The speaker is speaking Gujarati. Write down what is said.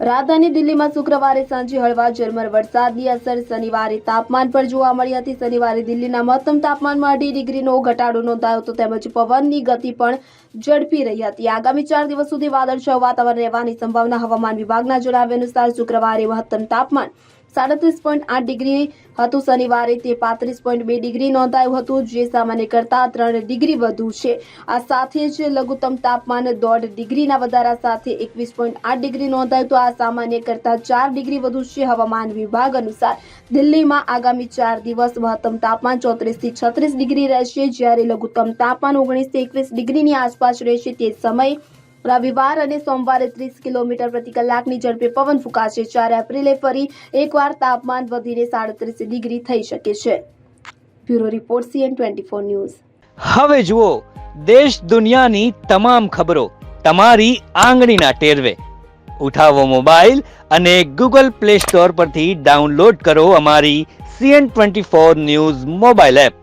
રાજધાની દિલ્હીમાં શુક્રવારે સાંજે હળવા ઝરમર વરસાદની અસર. શનિવારે તાપમાન પર જોવા મળી હતી. શનિવારે દિલ્હીના મહત્તમ તાપમાનમાં અઢી ડિગ્રીનો ઘટાડો નોંધાયો હતો. તેમજ પવનની ગતિ પણ ઝડપી રહી હતી. આગામી ચાર દિવસ સુધી વાદળછાયું વાતાવરણ રહેવાની સંભાવના હવામાન વિભાગના જણાવ્યા અનુસાર શુક્રવારે મહત્તમ તાપમાન સાડત્રીસ પોઈન્ટ આઠ ડિગ્રી હતું. શનિવારે તે પાંત્રીસ પોઈન્ટ બે ડિગ્રી નોંધાયું હતું. જે સામાન્ય કરતાં ત્રણ ડિગ્રી વધુ છે. આ સાથે જ લઘુત્તમ તાપમાન દોઢ ડિગ્રીના વધારા સાથે એકવીસ પોઈન્ટ આઠ ડિગ્રી નોંધાયું તો આ સામાન્ય કરતાં ચાર ડિગ્રી વધુ છે હવામાન વિભાગ અનુસાર. દિલ્હીમાં આગામી ચાર દિવસ મહત્તમ તાપમાન ચોત્રીસથી છત્રીસ ડિગ્રી રહેશે. જ્યારે લઘુત્તમ તાપમાન ઓગણીસથી એકવીસ ડિગ્રીની આસપાસ રહેશે તે સમયે રવિવાર અને સોમવારે ત્રીસ કિલોમીટર પ્રતિ કલાકની ઝડપે પવન ફૂંકાશે. ચાર એપ્રિલે ફરી એકવાર તાપમાન વધીને સાડત્રીસ ડિગ્રી થઈ શકે છે. Bureau report CN twenty four news. હવે જુઓ, દેશ દુનિયાની તમામ ખબરો તમારી આંગળીના ટેરવે. ઉઠાવો મોબાઈલ અને ગૂગલ પ્લે સ્ટોર પરથી ડાઉનલોડ કરો અમારી CN twenty four news mobile app.